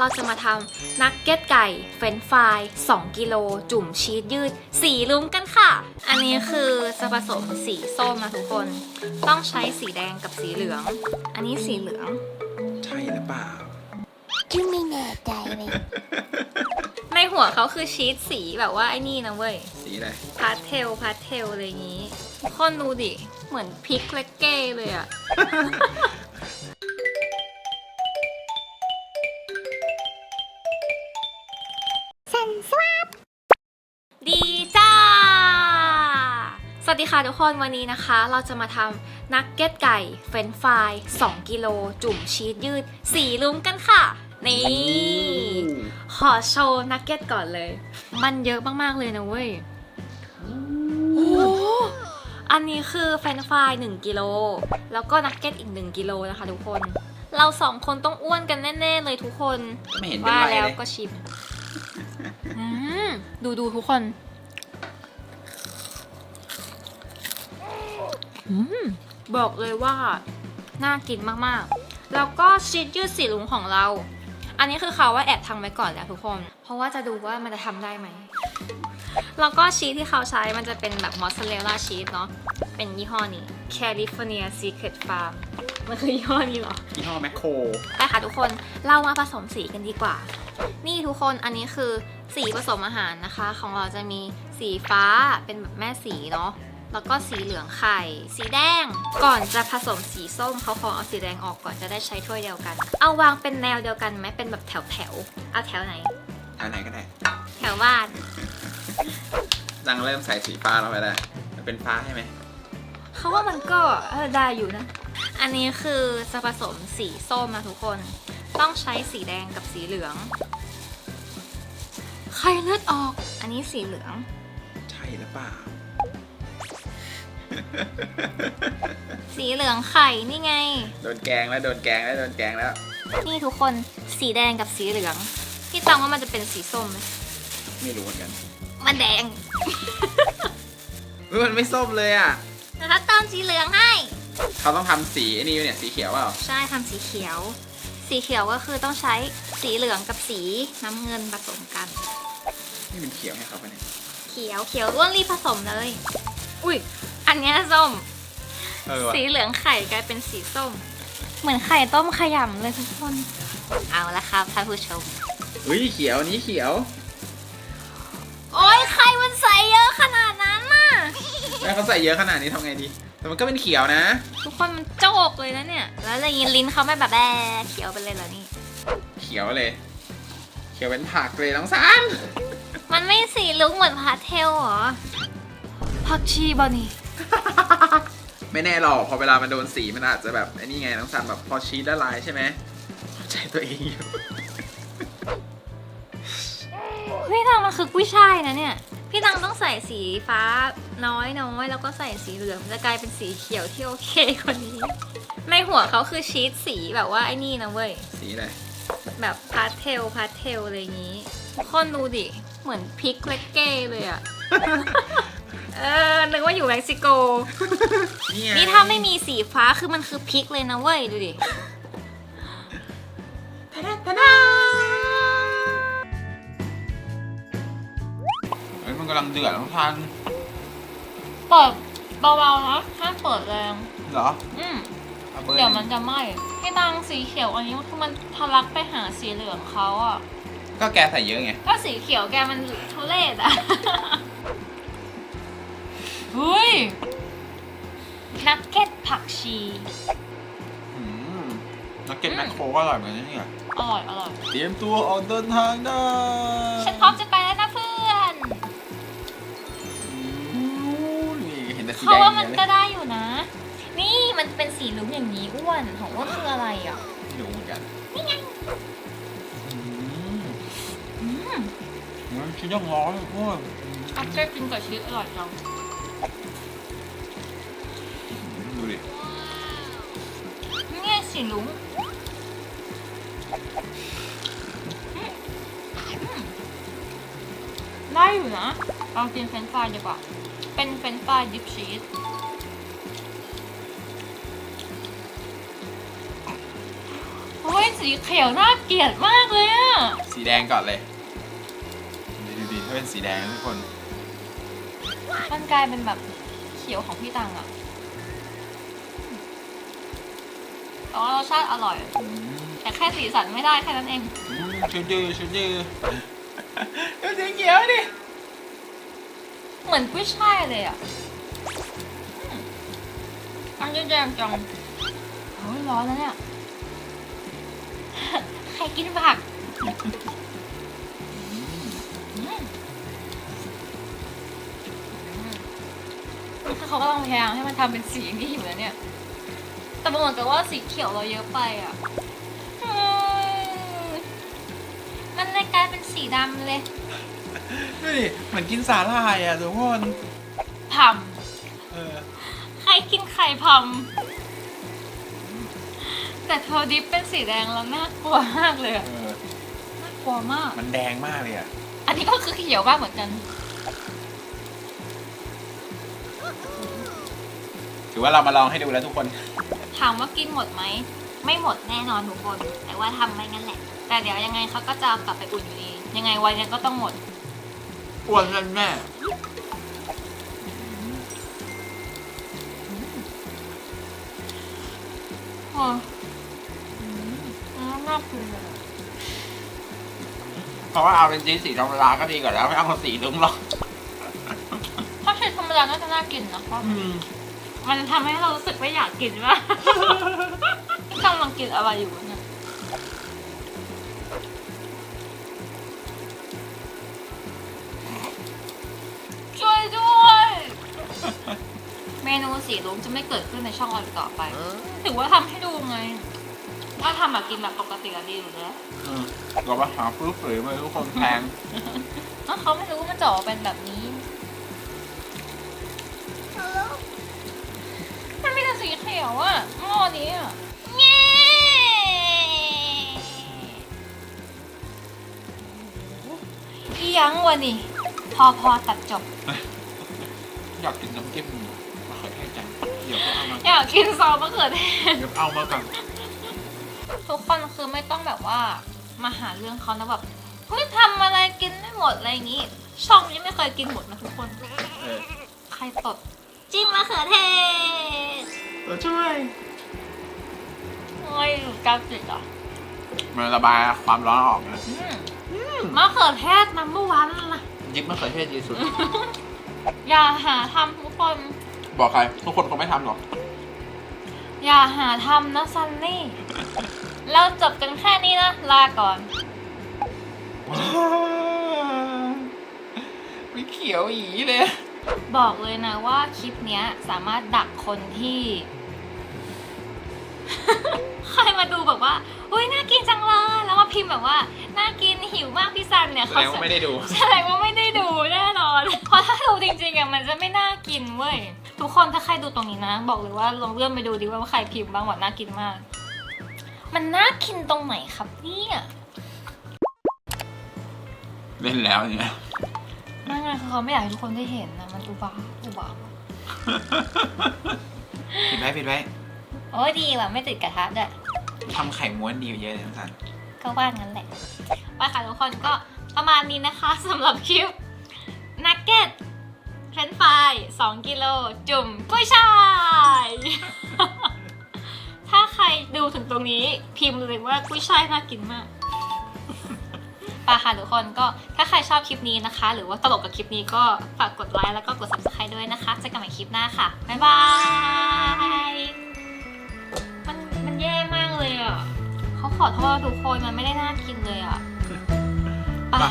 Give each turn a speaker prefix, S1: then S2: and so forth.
S1: เราจะมาทำนักเก็ตไก่เฟรนช์ฟราย 2 กิโล จุ่มชีสยืด สีลุ้งกันค่ะ อันนี้คือจะผสมสีส้มนะทุกคน ต้องใช้สีแดงกับสีเหลือง อันนี้สีเหลือง
S2: ใช่หรือเปล่า
S3: ที่ไม่แน่ใจเลย
S1: ในหัวเขาคือชีสสีแบบว่าไอ้นี่นะเว้ย
S2: สีอะไร
S1: พาสเทล พาสเทลอะไรอย่างนี้ทุกคนดูดิ เหมือนพริกเลกเก้เลยอะ
S3: สวั
S1: สดีค่ะทุกคนวันนี้นะคะ เราจะมาทำนักเก็ตไก่เฟรนช์ฟราย2กิโลจุ่มชีสยืดสีลุ้งกันค่ะ นี่ ขอโชว์นักเก็ตก่อนเลย มันเยอะมาก ๆ เลยนะเว้ยโอ้โหอันนี้คือเฟรนช์ฟราย1กิโลแล้วก็นักเก็ตอีก 1 กิโลนะคะทุกคน เราสองคนต้องอ้วนกันแน่ ๆ เลยทุกคน
S2: ไม่เห็นเป็น
S1: ว่า
S2: ไร
S1: แล้ว
S2: เลย
S1: ก็ชิมอืมดูดูทุกคน บอกเลยว่า น่ากินมากๆ แล้วก็ชีสยืดสีลุงของเรา อันนี้คือเขาว่าแอบทำไว้ก่อนแล้วทุกคน เพราะว่าจะดูว่ามันจะทำได้ไหม แล้วก็ชีสที่เขาใช้มันจะเป็นแบบมอสซาเรลล่าชีสเนาะ เป็นยี่ห้อนี้ California Secret Farm มันคือยี่ห้อนี้เหรอ
S2: ยี่ห้อแมคโคร
S1: ไปค่ะทุกคน เรามาผสมสีกันดีกว่า นี่ทุกคน อันนี้คือสีผสมอาหารนะคะ ของเราจะมีสีฟ้าเป็นแบบแม่สีเนาะ แล้วก็สีเหลืองไข่ สีแดง ก่อนจะผสมสีส้มเขาขอเอาสีแดงออกก่อนจะได้ใช้ถ้วยเดียวกัน เอาวางเป็นแนวเดียวกันไหมเป็นแบบแถวแถวๆเอาแถวไหน
S2: อันไหนก็ได้
S1: แถวบ้าน
S2: ดังเริ่มใส่สีฟ้าเราไปแล้วมันเป็นฟ้าใช่ไหม
S1: เขาว่ามันก็เออได้อยู่นะ อันนี้คือจะผสมสีส้มนะทุกคน ต้องใช้สีแดงกับสีเหลืองไข่เลือดออก อันนี้สีเหลือง
S2: ใช่หรือเปล่า
S1: สีเหลืองไข่นี่ไง
S2: โดนแกงแล้วโดนแกงแล้วโดนแกงแล้ว
S1: นี่ทุกคนสีแดงกับสีเหลืองพี่ตังว่ามันจะเป็นสีส้มไหม
S2: ไม่รู้เหมือนกัน
S1: มันแดง
S2: เฮ้ยมันไม่ส้มเลยอะ
S1: แต่ถ้าเติมสีเหลืองให้
S2: เขาต้องทำสีไอ้นี่เนี่ยสีเขียวเปล่า
S1: ใช่ทำสีเขียว สีเขียวก็คือต้องใช้สีเหลืองกับสีน้ำเงินผสมกัน
S2: นี่เป็นเขียวให้เขาไปะเนี่ย
S1: เขียวเขียวล้วนรีบผสมเลย อุ้ย อันเนี้ยส้ม
S2: เออว่ะ
S1: สีเหลืองไข่กลายเป็นสีส้ม เหมือนไข่ต้มขยำเลยทุกคน เอาละครับท่านผู้ชม
S2: อุ้ยเขียวอันนี้เขียว
S1: โอ้ยไข่มันใสเยอะขนาดนั้นน่ะ
S2: แม่เขาใส่เยอะขนาดนี้ทำไงดี แต่มันก็เป็นเขียวนะ
S1: ทุกคนมันโจกเลยนะเนี่ย แล้วอะไรยินลิ้นเขาไม่แบบแบเขียวไปเลยเหรอนี่
S2: เขียวเลย เขียวเป็นผักเลยน้องสาน
S1: มันไม่สีลุกเหมือนพาสเทลเหรอผักชีบอนี่
S2: ไม่แน่หรอกพอเวลามันโดนสีมันอาจจะแบบไอ้นี่ไงน้องซันแบบพอชีสละลายใช่ไหมเข้าใจตัวเองอยู่
S1: พี่ตังมันคือกุ้ยช่ายนะเนี่ย พี่ตังต้องใส่สีฟ้าน้อยน้อยแล้วก็ใส่สีเหลืองจะกลายเป็นสีเขียวที่โอเคกว่านี้ ในหัวเขาคือชีสสีแบบว่าไอ้นี่นะเว้ย
S2: สีอะไร
S1: แบบพาสเทลพาสเทลอะไรอย่างนี้ทุกคนดูดิ เหมือนพริกเลกเก้เลยอะ เออ นึกว่าอยู่เม็กซิโก
S2: นี่ไง
S1: นี่ถ้าไม่มีสีฟ้าคือมันคือพริกเลยนะเว้ย ดูดิ
S2: เฮ้ยมันกำลังเดือดน้องซัน
S1: เปิดเบาๆนะห้ามเปิดแรง
S2: เหรอ
S1: อืม
S2: อาบอร์
S1: เดี๋ยวมันจะไหม้ให้ตังสีเขียวอันนี้คือมันทะลักไปหาสีเหลืองเขาอะ
S2: ก็แกใส่เยอะไง
S1: ก็สีเขียวแกมันทุเรศอะ เฮ้ย นักเก็ตผักชี
S2: อืมนักเก็ตแมคโครก็อร่อยเหมือนกันนะเนี่ย
S1: อร่อย อร่อย
S2: เตรียมตัวออกเดินทางได้
S1: ฉันพร้อมจะไปแล้วนะเพื่อน
S2: อืมนี่เห็นแต่สีแด
S1: เขา
S2: ง
S1: ว่ามัน
S2: เย
S1: ก็ได้อยู่นะ นี่มันเป็นสีลุ้งอย่างนี้อ้วน ของว่าคืออะไรอะ
S2: ไม่รู้เหมือนกัน
S1: นี่ไง
S2: อืม
S1: อืม
S2: มันชิ้นยังร้อนเลยอ้วน
S1: นักเก็ตกินกับชีสอร่อยจัง
S2: ดูดิ
S1: นี่ไงสีลุ้งอืมอืมได้อยู่นะเรากินเฟรนช์ฟรายดีกว่า เป็นเฟรนช์ฟรายดิปชีสโอ้ยสีสีเขียวน่าเกลียดมากเลยอะ
S2: สีแดงก่อนเลย ดูดิถ้าเป็นสีแดงนะทุกคน
S1: มันกลายเป็นแบบเขียวของพี่ตังอะแต่ว่ารสชาติอร่อย
S2: อืม
S1: แต่แค่สีสันไม่ได้แค่นั้นเอง
S2: อืมชุดยืดชุดยืดดูสีเขียวดิ
S1: เหมือนกุ้ยช่ายเลยอะอืมอันนี้แดงจังโอ้ยร้อนแล้วเนี่ย ใครกินผัก คือเขากำลังพยายามให้มันทำเป็นสีนี้อยู่แล้วเนี่ย แต่มันเหมือนกับว่าสีเขียวเราเยอะไปอะอืมมันเลยกลายเป็นสีดำเลย
S2: ดูดิเหมือนกินสาหร่ายอะทุกคน
S1: ผ่
S2: เออำ
S1: ใครกินไข่ผ่ำแต่พอดิฟเป็นสีแดงแล้วน่ากลัวมากเลยอะ
S2: เออ
S1: น่ากลัวมาก
S2: มันแดงมากเลยอะ
S1: อันนี้ก็คือเขียวมากเหมือนกัน
S2: ถือว่าเรามาลองให้ดูแล้วทุกคน
S1: ถามว่ากินหมดไหม ไม่หมดแน่นอนทุกคน แต่ว่าทำไม่งั้นแหละ แต่เดี๋ยวยังไงเขาก็จะเอากลับไปอุ่นอยู่ดี ยังไงวันนี้ก็ต้องหมด
S2: อ้วนนั่นแม่
S1: โอ้น่ากินเลย
S2: เพราะว่าเอาเป็นสีสีธรรมดาก็ดีกว่าแล้วไม่เอาสีลุ้งหรอก
S1: ถ้าใช้ธรรมดาน่าจะน่ากินนะเพราะมั นทำให้เรารู้สึกไม่อยากกินว่ากำลังกินอะไรอยู่วะเนี่ยช่วยด้วย เมนูสีรุ้งจะไม่เกิดขึ้นในช่องเราอีกต่อไป ถือว่าทำให้ดูไง ว่าทำแบบกินแบบปกติอะดีอยู่แล้ว
S2: อืมเราไปหาซื้อฝืนเลยทุกคนแพง
S1: อ้าวเขาไม่รู้ว่ามันจะออกมาเป็นแบบนี้ สีเขียวอะหม้อนี้อะเงี้อียังวะนี่ พอพอตัดจบ
S2: อยากกินน้ำจิ้มมะเขือเทศจังเดี๋ยวก็เอามา
S1: อยากกินซอสมะเขือเทศ
S2: เดี๋ยวเอามาก่อน
S1: ทุกคนคือไม่ต้องแบบว่ามาหาเรื่องเขานะแบบเฮ้ยทำอะไรกินไม่หมดอะไรอย่างงี้ ช่องนี้ไม่เคยกินหมดนะทุกคน
S2: เออ
S1: ใครตด จิ้มมะเขือเทศ
S2: ตัวช่วย
S1: โอ้ยอยู่กาจิตอะ
S2: มันระบายความร้อนออกนะ
S1: อืมมะเขือเทศนัมเบอร์วันนะ
S2: ยิบมะเขือเทศดีสุด
S1: อย่าหาทำทุกคน
S2: บอกใคร ทุกคนคงไม่ทำหรอก
S1: อย่าหาทำนะซันนี่ เราจบกันแค่นี้นะ ลาก่อน
S2: ไม่เขียวอีเลย
S1: บอกเลยนะว่าคลิปเนี้ยสามารถดักคนที่ ใครมาดูแบบว่าอุ้ยน่ากินจังเลยแล้วมาพิมพ์แบบว่าน่ากินหิวมากพี่ซันเนี่ย
S2: แส
S1: เขา
S2: ดงว่าไม่ได้ดู
S1: แสดงว่าไม่ได้ดูแน่นอนเพราะถ้าดูจริงๆอะมันจะไม่น่ากินเว้ยทุกคนถ้าใครดูตรงนี้นะ บอกเลยว่าลองเลื่อนไปดูดิว่าใครพิมพ์บ้างว่าน่ากินมาก มันน่ากินตรงไหนครับเนี่ย
S2: เล่นแล้วเนี่ย
S1: นั่นไงคือเขาไม่อยากให้ทุกคนได้เห็นนะมัน อุบาทอุบาท
S2: ปิดไว้ปิดไว้
S1: โอ้ยดีว่ะไม่ติดกระทะด้วย
S2: ทำไข่ม้วนดีกว่าเยอะเลยทั้งสัน
S1: ก็ว่างั้นแหละว่าค่ะทุกคนก็ประมาณนี้นะคะสำหรับคลิปนักเก็ตเฟรนฟราย2กิโลจุ่มกุ้ยช่าย ถ้าใครดูถึงตรงนี้พิมพ์เลยว่ากุ้ยช่ายน่ากินมาก ไปค่ะทุกคนก็ถ้าใครชอบคลิปนี้นะคะ หรือว่าตลกกับคลิปนี้ก็ฝากกดไลค์แล้วก็กด subscribe ด้วยนะคะเจอกันใหม่คลิปหน้าค่ะ บ๊ายบาย มันมันแย่มากเลยอะเขาขอโทษทุกคนมันไม่ได้น่ากินเลยอะปไป